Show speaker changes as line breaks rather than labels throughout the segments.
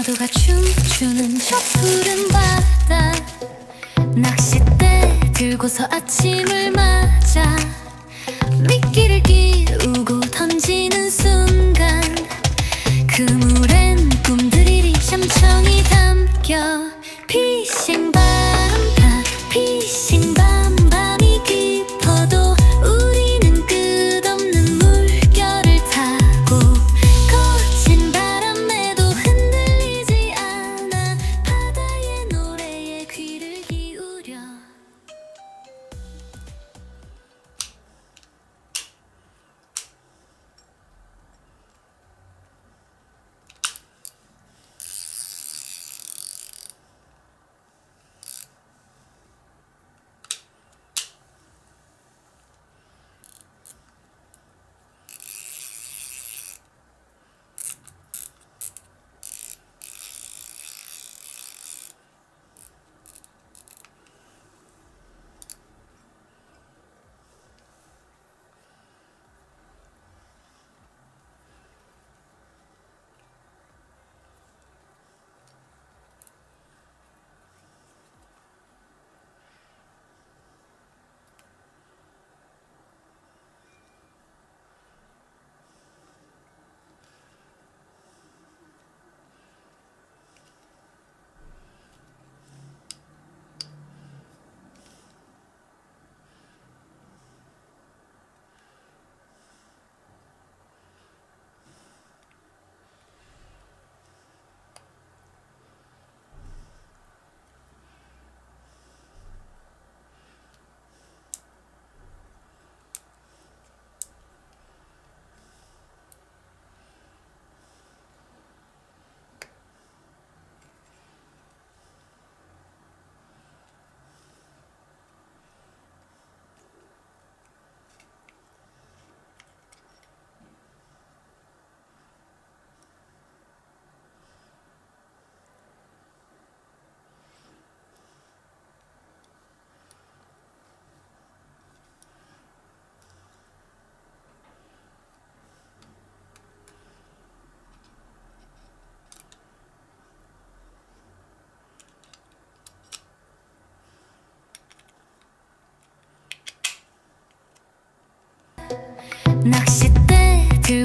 파도가 춤추는 저 푸른 바다. 낚싯대 들고서 아침을 맞아. 미끼를 끼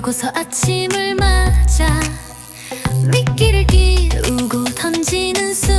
들고서 아침을 맞아 미끼를 끼우고 던지는 순